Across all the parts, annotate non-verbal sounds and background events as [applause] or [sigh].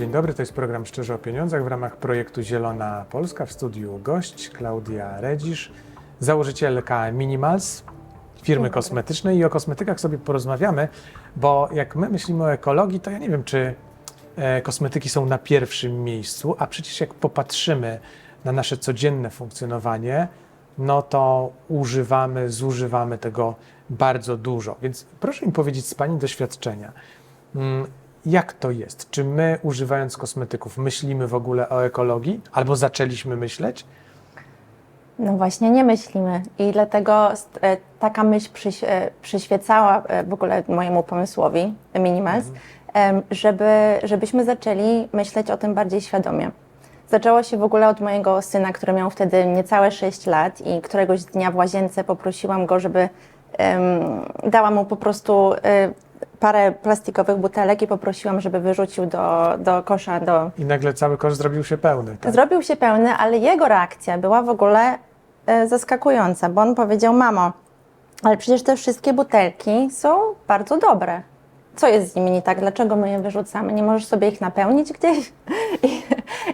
dzień dobry. To jest program Szczerze o Pieniądzach w ramach projektu Zielona Polska. W studiu gość Klaudia Redzisz, założycielka Minimals, firmy kosmetycznej i o kosmetykach sobie porozmawiamy, bo jak my myślimy o ekologii, to ja nie wiem, czy e, kosmetyki są na pierwszym miejscu, a przecież jak popatrzymy na nasze codzienne funkcjonowanie, no to używamy, zużywamy tego bardzo dużo. Więc proszę mi powiedzieć z Pani doświadczenia, mm, jak to jest? Czy my używając kosmetyków myślimy w ogóle o ekologii? Albo zaczęliśmy myśleć? No właśnie nie myślimy i dlatego e, taka myśl przyś, e, przyświecała e, w ogóle mojemu pomysłowi Minimals, em, żeby, żebyśmy zaczęli myśleć o tym bardziej świadomie. Zaczęło się w ogóle od mojego syna, który miał wtedy niecałe 6 lat i któregoś dnia w łazience poprosiłam go, żeby em, dała mu po prostu parę plastikowych butelek i poprosiłam, żeby wyrzucił do, do kosza, do, I nagle cały kosz zrobił się pełny. Tak? Zrobił się pełny, ale jego reakcja była w ogóle e, zaskakująca, bo on powiedział: Mamo, ale przecież te wszystkie butelki są bardzo dobre. Co jest z nimi nie tak? Dlaczego my je wyrzucamy? Nie możesz sobie ich napełnić gdzieś? [laughs] I,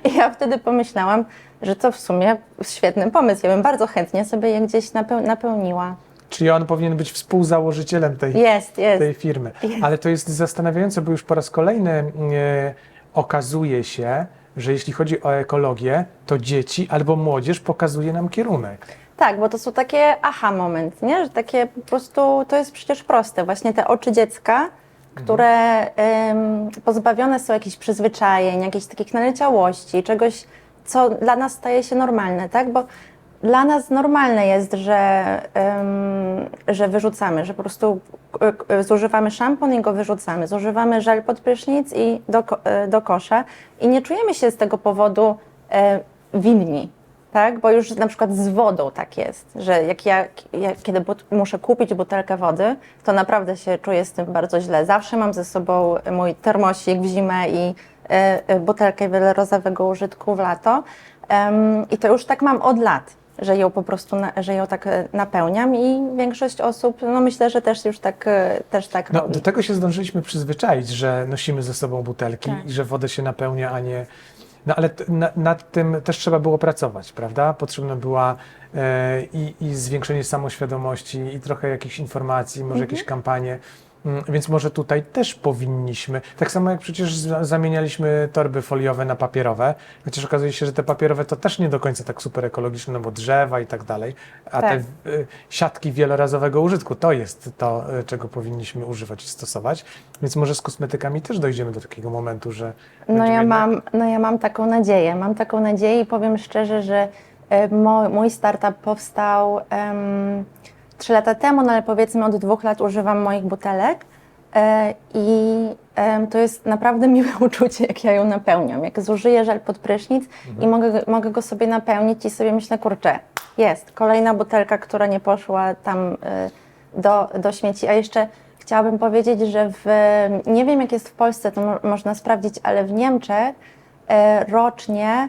i ja wtedy pomyślałam, że to w sumie świetny pomysł. Ja bym bardzo chętnie sobie je gdzieś napeł, napełniła. Czyli on powinien być współzałożycielem tej, Jest, jest. tej firmy. Ale to jest zastanawiające, bo już po raz kolejny e, okazuje się, że jeśli chodzi o ekologię, to dzieci albo młodzież pokazuje nam kierunek. Tak, bo to są takie aha moment, nie? Że takie po prostu, to jest przecież proste. Właśnie te oczy dziecka, które em, pozbawione są jakichś przyzwyczajeń, jakiejś takich naleciałości, czegoś, co dla nas staje się normalne, tak? Bo dla nas normalne jest, że, że wyrzucamy, że po prostu e, e, zużywamy szampon i go wyrzucamy, zużywamy żel pod prysznic i do, e, do kosza i nie czujemy się z tego powodu winni, tak? Bo już na przykład z wodą tak jest, że jak ja, ja kiedy muszę kupić butelkę wody, to naprawdę się czuję z tym bardzo źle. Zawsze mam ze sobą mój termosik w zimę i butelkę wielorozowego użytku w lato. I to już tak mam od lat, że ją po prostu, na, że ją tak e, napełniam i większość osób, no myślę, że też już tak, e, też tak No, robi. do tego się zdążyliśmy przyzwyczaić, że nosimy ze sobą butelki Tak. i że wodę się napełnia, a nie. No ale na, nad tym też trzeba było pracować, prawda? Potrzebna była e, i, i zwiększenie samoświadomości, i trochę jakichś informacji, może jakieś kampanie. Mm, więc może tutaj też powinniśmy. Tak samo jak przecież zamienialiśmy torby foliowe na papierowe, chociaż okazuje się, że te papierowe to też nie do końca tak super ekologiczne, no bo drzewa i tak dalej, a tak. te y, siatki wielorazowego użytku to jest to, y, czego powinniśmy używać i stosować. Więc może z kosmetykami też dojdziemy do takiego momentu, że. No ja, mam, no ja mam taką nadzieję. Mam taką nadzieję i powiem szczerze, że y, mój startup powstał. 3 lata temu, no ale powiedzmy od dwóch lat używam moich butelek. E, I to jest naprawdę [laughs] miłe uczucie, jak ja ją napełniam. Jak zużyję żel pod prysznic mhm. i mogę, mogę go sobie napełnić i sobie myślę, kurczę, jest kolejna butelka, która nie poszła tam e, do, do śmieci. A jeszcze chciałabym powiedzieć, że w, nie wiem jak jest w Polsce, to mo można sprawdzić, ale w Niemczech e, rocznie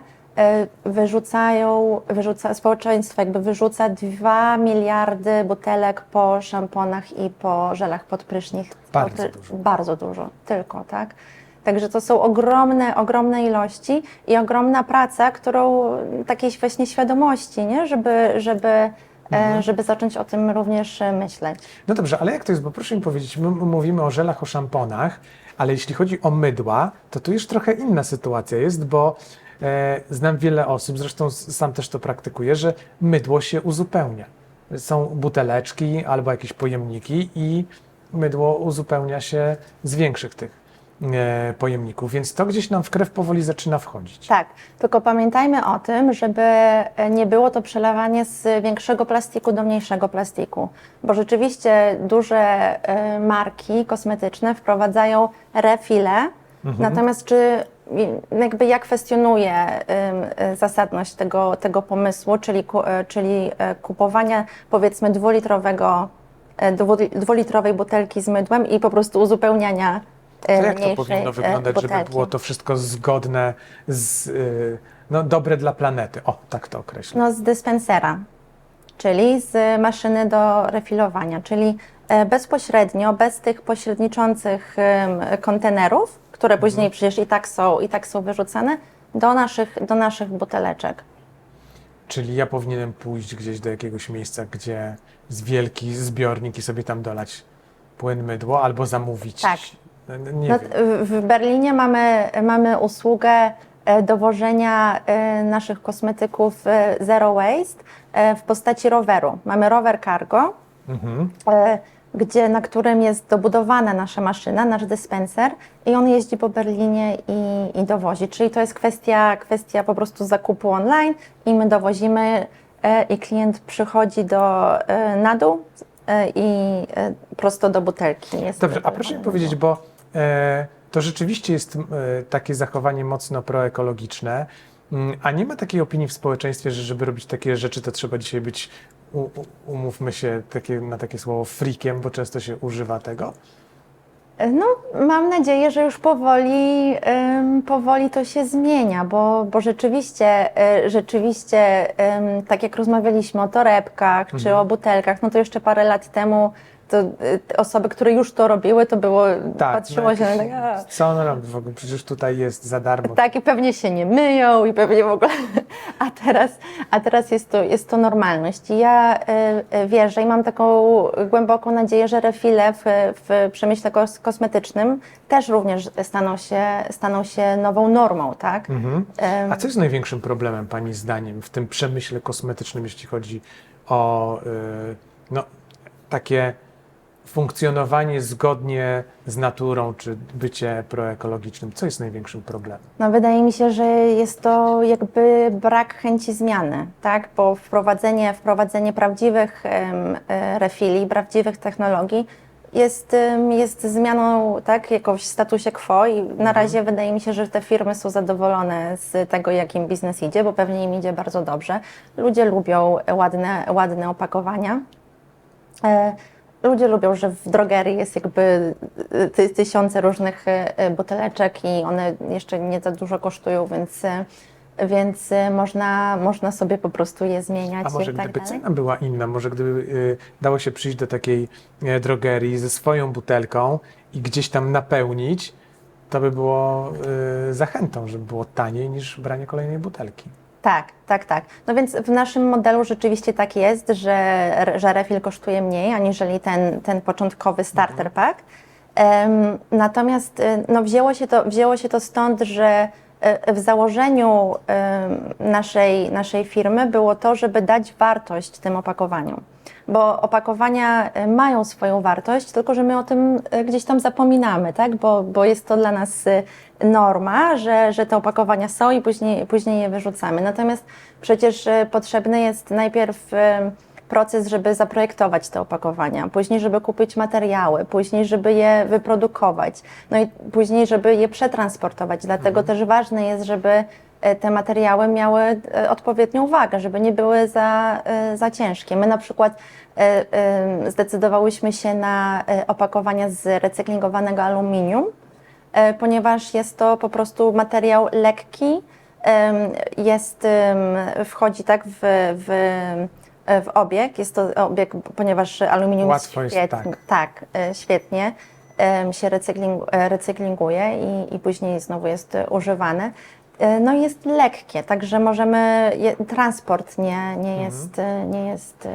wyrzucają, wyrzuca, społeczeństwo jakby wyrzuca 2 miliardy butelek po szamponach i po żelach pod prysznic. Bardzo To- dużo. Bardzo dużo, tylko, tak? Także to są ogromne, ogromne ilości i ogromna praca, którą takiej właśnie świadomości, nie? Żeby, żeby, e, żeby zacząć o tym również e, myśleć. No dobrze, ale jak to jest? Bo proszę mi powiedzieć, my mówimy o żelach, o szamponach, ale jeśli chodzi o mydła, to tu już trochę inna sytuacja jest, bo e, znam wiele osób, zresztą sam też to praktykuję, że mydło się uzupełnia. Są buteleczki albo jakieś pojemniki i mydło uzupełnia się z większych tych e, pojemników, więc to gdzieś nam w krew powoli zaczyna wchodzić. Tak, tylko pamiętajmy o tym, żeby e, nie było to przelewanie z większego plastiku do mniejszego plastiku, bo rzeczywiście duże e, marki kosmetyczne wprowadzają refile, natomiast czy jakby ja kwestionuję zasadność tego, tego pomysłu, czyli, e, czyli e, kupowania powiedzmy dwulitrowego, e, dwu- dwulitrowej butelki z mydłem i po prostu uzupełniania jak to powinno wyglądać, żeby butelki. było to wszystko zgodne z, y, no, dobre dla planety? O, tak to określę. No z dyspensera, czyli z maszyny do refilowania, czyli bezpośrednio, bez tych pośredniczących kontenerów, które Mhm. później przecież i tak są, i tak są wyrzucane, do naszych, do naszych buteleczek. Czyli ja powinienem pójść gdzieś do jakiegoś miejsca, gdzie jest wielki zbiornik i sobie tam dolać płyn, mydło, albo zamówić. Tak. No, no, Nie No, w Berlinie mamy, mamy usługę e, dowożenia e, naszych kosmetyków e, zero waste w postaci roweru. Mamy rower cargo, Mhm. e, gdzie, na którym jest dobudowana nasza maszyna, nasz dyspenser i on jeździ po Berlinie i, i dowozi. Czyli to jest kwestia, kwestia po prostu zakupu online i my dowozimy e, i klient przychodzi do, e, na dół e, i e, prosto do butelki. Jest Dobrze, a proszę mi powiedzieć, bo e, to rzeczywiście jest e, takie zachowanie mocno proekologiczne, mm, a nie ma takiej opinii w społeczeństwie, że żeby robić takie rzeczy, to trzeba dzisiaj być, u, umówmy się takie, na takie słowo, frikiem, bo często się używa tego. No, mam nadzieję, że już powoli, ym, powoli to się zmienia, bo, bo rzeczywiście, y, rzeczywiście, ym, tak jak rozmawialiśmy o torebkach czy o butelkach, no to jeszcze parę lat temu to y, osoby, które już to robiły, to było, patrzyło się na tak, Co on robi w ogóle? Przecież tutaj jest za darmo. tak i pewnie się nie myją i pewnie w ogóle, [laughs] a teraz, a teraz jest, to, jest to normalność. I ja y, y, wierzę i mam taką głęboką nadzieję, że refile w, w przemyśle kos kosmetycznym też również staną się, staną się nową normą, tak? Mhm. A co jest największym problemem, Pani zdaniem, w tym przemyśle kosmetycznym, jeśli chodzi o no, takie funkcjonowanie zgodnie z naturą, czy bycie proekologicznym? Co jest największym problemem? No, wydaje mi się, że jest to jakby brak chęci zmiany, tak? Bo wprowadzenie, wprowadzenie prawdziwych e, refili, prawdziwych technologii jest, jest zmianą, tak, jakoś statusie quo i na razie wydaje mi się, że te firmy są zadowolone z tego, jak im biznes idzie, bo pewnie im idzie bardzo dobrze. Ludzie lubią ładne, ładne opakowania. Ludzie lubią, że w drogerii jest jakby y, ty, tysiące różnych y, y, buteleczek i one jeszcze nie za dużo kosztują, więc, więc można, można sobie po prostu je zmieniać A może tak gdyby dalej. cena była inna, może gdyby y, dało się przyjść do takiej e, drogerii ze swoją butelką i gdzieś tam napełnić, to by było y, zachętą, żeby było taniej niż branie kolejnej butelki. Tak, tak, tak. No więc w naszym modelu rzeczywiście tak jest, że, że refill kosztuje mniej aniżeli ten, ten początkowy starter pack. Em, natomiast y, no, wzięło, się to, wzięło się to stąd, że w założeniu naszej, naszej firmy było to, żeby dać wartość tym opakowaniom. Bo opakowania y, mają swoją wartość, tylko że my o tym y, gdzieś tam zapominamy, tak? bo, bo jest to dla nas norma, że, że te opakowania są i później, później je wyrzucamy. Natomiast przecież potrzebny jest najpierw proces, żeby zaprojektować te opakowania, później, żeby kupić materiały, później, żeby je wyprodukować, no i później, żeby je przetransportować. Dlatego też ważne jest, żeby e, te materiały miały e, odpowiednią wagę, żeby nie były za, e, za ciężkie. My na przykład zdecydowałyśmy się na opakowania z recyklingowanego aluminium, ponieważ jest to po prostu materiał lekki, jest, wchodzi tak w, w, w obieg, jest to obieg, ponieważ aluminium Łatwo jest, świetnie, tak, e, świetnie się recykling, e, recyklinguje i, i później znowu jest e, używane. E, No jest lekkie, także możemy, je, transport nie, nie jest, e, nie jest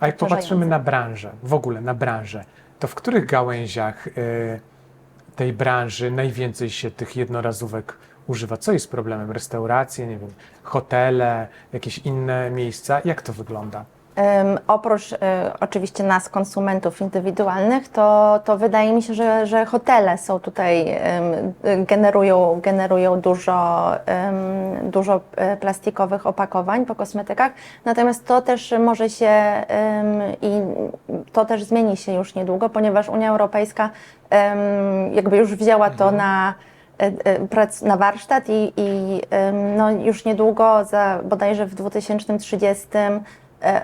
A jak popatrzymy na branżę, w ogóle na branżę, to w których gałęziach y, tej branży najwięcej się tych jednorazówek używa? Co jest problemem? Restauracje, nie wiem, hotele, jakieś inne miejsca? Jak to wygląda? Em, oprócz e, oczywiście nas, konsumentów indywidualnych, to, to wydaje mi się, że, że hotele są tutaj, em, generują, generują dużo, em, dużo e, plastikowych opakowań po kosmetykach. Natomiast to też może się em, i to też zmieni się już niedługo, ponieważ Unia Europejska em, jakby już wzięła to na e, e, prac na warsztat i, i no już niedługo, za, bodajże w 2030 e,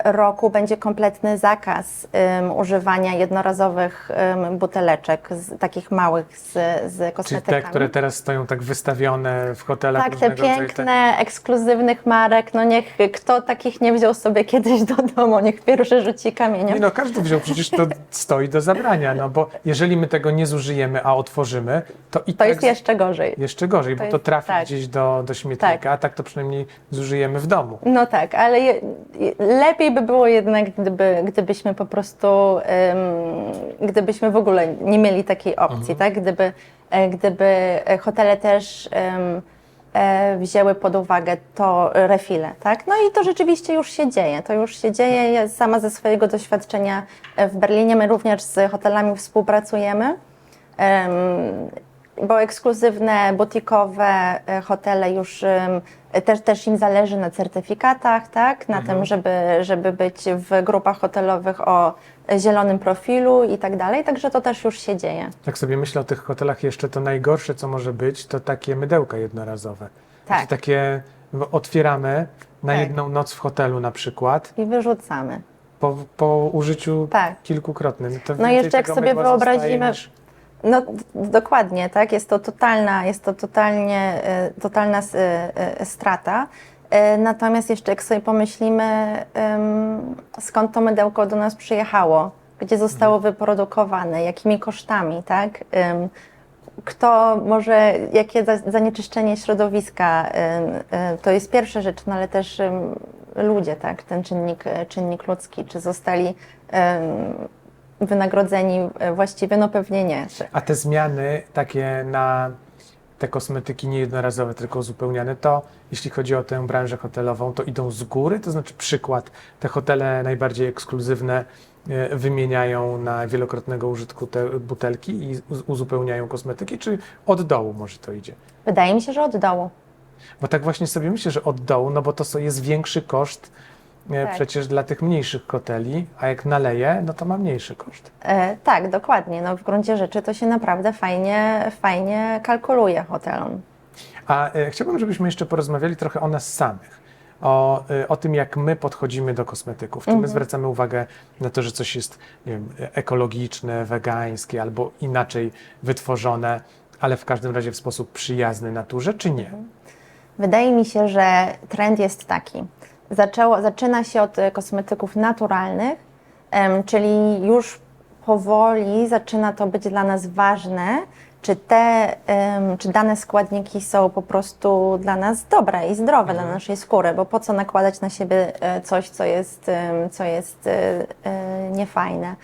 roku będzie kompletny zakaz em, używania jednorazowych em, buteleczek, z, takich małych z, z Czyli kosmetykami. te, które teraz stoją tak wystawione w hotelach Tak, te rodzaju, piękne, ekskluzywnych marek, no niech kto takich nie wziął sobie kiedyś do domu, niech pierwszy rzuci kamieniem. Nie no, każdy wziął, przecież to stoi do zabrania, no bo jeżeli my tego nie zużyjemy, a otworzymy, to i To tak jest jeszcze gorzej. jeszcze gorzej, bo to to jest- trafi tak. gdzieś do, do śmietnika, Tak. a tak to przynajmniej zużyjemy w domu. No tak, ale je, je- lepiej by było jednak, gdyby, gdybyśmy po prostu, em, gdybyśmy w ogóle nie mieli takiej opcji, tak? Gdyby, e, gdyby e, hotele też em, e, wzięły pod uwagę to refile, tak? No i to rzeczywiście już się dzieje, to już się dzieje. Ja sama ze swojego doświadczenia e, w Berlinie, my również z hotelami współpracujemy. Em, bo ekskluzywne, butikowe e, hotele już też, też im zależy na certyfikatach, tak? Na tym, żeby, żeby być w grupach hotelowych o zielonym profilu i tak dalej. Także to też już się dzieje. Jak sobie myślę o tych hotelach jeszcze, to najgorsze, co może być, to takie mydełka jednorazowe. Tak. Takie otwieramy na Tak. jedną noc w hotelu na przykład, I wyrzucamy. po, po użyciu Tak. kilkukrotnym. To No jeszcze jak sobie wyobrazimy- niż- No dokładnie, tak? Jest to totalna, jest to totalnie, e, totalna e, e, strata. Natomiast jeszcze jak sobie pomyślimy, skąd to mydełko do nas przyjechało, gdzie zostało wyprodukowane, jakimi kosztami, tak? Kto może, jakie za- zanieczyszczenie środowiska, to jest pierwsza rzecz, no ale też ludzie, tak? Ten czynnik, czynnik ludzki, czy zostali wynagrodzeni e, właściwie, no pewnie nie. A te zmiany takie na te kosmetyki nie jednorazowe, tylko uzupełniane, to jeśli chodzi o tę branżę hotelową, to idą z góry, to znaczy przykład, te hotele najbardziej ekskluzywne e, wymieniają na wielokrotnego użytku te butelki i uz- uzupełniają kosmetyki, czy od dołu może to idzie? Wydaje mi się, że od dołu. Bo tak właśnie sobie myślę, że od dołu, no bo to jest większy koszt Tak. przecież dla tych mniejszych hoteli, a jak naleje, no to ma mniejszy koszt. E, tak, dokładnie. No, w gruncie rzeczy to się naprawdę fajnie, fajnie kalkuluje hotelom. A e, chciałbym, żebyśmy jeszcze porozmawiali trochę o nas samych. O, e, o tym, jak my podchodzimy do kosmetyków. Czy my zwracamy uwagę na to, że coś jest nie wiem, ekologiczne, wegańskie albo inaczej wytworzone, ale w każdym razie w sposób przyjazny naturze, czy nie? Wydaje mi się, że trend jest taki. Zaczęło, zaczyna się od e, kosmetyków naturalnych, czyli już powoli zaczyna to być dla nas ważne, czy te, czy dane składniki są po prostu dla nas dobre i zdrowe dla naszej skóry, bo po co nakładać na siebie e, coś, co jest, co jest e, niefajne.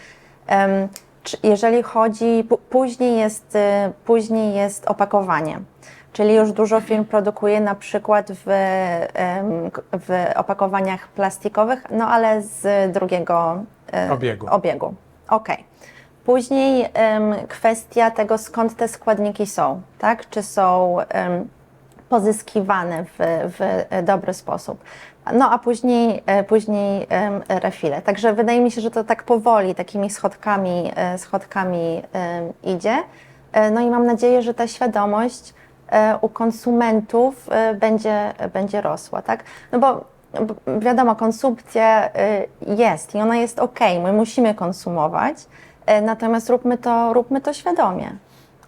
Jeżeli chodzi, później jest, e, później jest opakowanie. Czyli już dużo firm produkuje na przykład w, w opakowaniach plastikowych, no ale z drugiego e, Obiegu. obiegu. Okej. Później em, kwestia tego, skąd te składniki są, tak? Czy są pozyskiwane w, w dobry sposób. No a później, e, później refile. Także wydaje mi się, że to tak powoli, takimi schodkami, e, schodkami idzie. E, No i mam nadzieję, że ta świadomość u konsumentów będzie, będzie rosła, tak? No bo wiadomo, konsumpcja jest i ona jest ok, my musimy konsumować, natomiast róbmy to, róbmy to świadomie.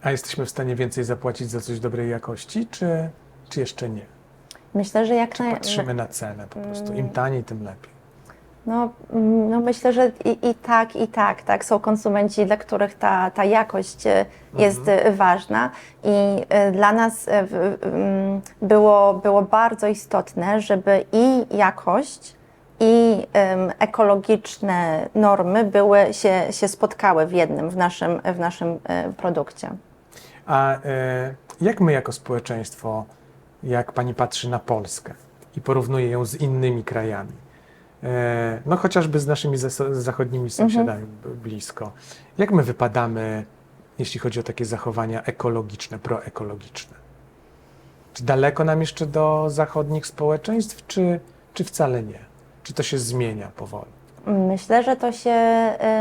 A jesteśmy w stanie więcej zapłacić za coś dobrej jakości, czy, czy jeszcze nie? Myślę, że jak naj... Patrzymy na cenę po prostu. Im taniej, tym lepiej. No, mm, no myślę, że i, i tak, i tak, tak. Są konsumenci, dla których ta, ta jakość e, jest e, ważna i e, dla nas mm, było, było bardzo istotne, żeby i jakość, i ekologiczne normy były, się, się spotkały w jednym, w naszym, w naszym produkcie. A jak my jako społeczeństwo, jak pani patrzy na Polskę i porównuje ją z innymi krajami, e, no chociażby z naszymi zachodnimi sąsiadami b- blisko, jak my wypadamy, jeśli chodzi o takie zachowania ekologiczne, proekologiczne? Czy daleko nam jeszcze do zachodnich społeczeństw, czy, czy wcale nie? Czy to się zmienia powoli? Myślę, że to się,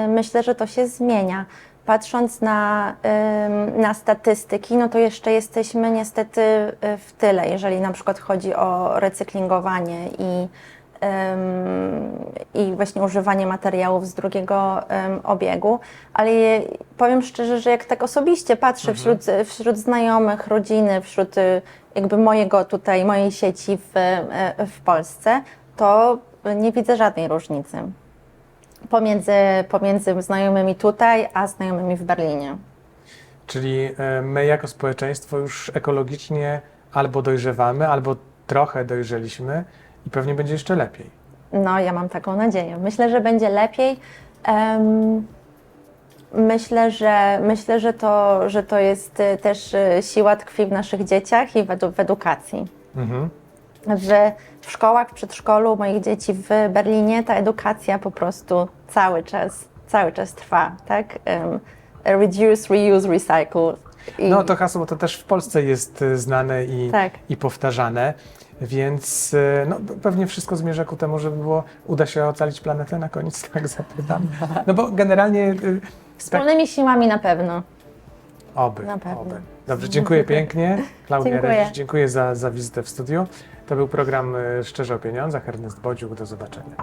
y, myślę, że to się zmienia. Patrząc na, na statystyki, no to jeszcze jesteśmy niestety y, w tyle, jeżeli na przykład chodzi o recyklingowanie i i właśnie używanie materiałów z drugiego obiegu, ale powiem szczerze, że jak tak osobiście patrzę wśród, wśród znajomych, rodziny, wśród y, jakby mojego tutaj, mojej sieci w, e, w Polsce, to nie widzę żadnej różnicy pomiędzy, pomiędzy znajomymi tutaj, a znajomymi w Berlinie. Czyli e, my jako społeczeństwo już ekologicznie albo dojrzewamy, albo trochę dojrzeliśmy i pewnie będzie jeszcze lepiej. No, ja mam taką nadzieję. Myślę, że będzie lepiej. Em, myślę, że, myślę że, to, że to jest y, też y, siła tkwi w naszych dzieciach i w edukacji. Mhm. W, w szkołach, w przedszkolu moich dzieci w Berlinie ta edukacja po prostu cały czas, cały czas trwa, tak? Em, reduce, reuse, recycle. I, No to hasło to też w Polsce jest e, znane i, Tak. i powtarzane, więc e, no, pewnie wszystko zmierza ku temu, żeby było, uda się ocalić planetę na koniec, [laughs] tak zapytam. No bo generalnie e, tak, Wspólnymi siłami na pewno. oby, Na pewno. oby. Dobrze, dziękuję pięknie. Klaudia Dziękuję. Redzisz, dziękuję za, za wizytę w studiu. To był program e, Szczerze o Pieniądzach. Ernest Bodziuk, do zobaczenia.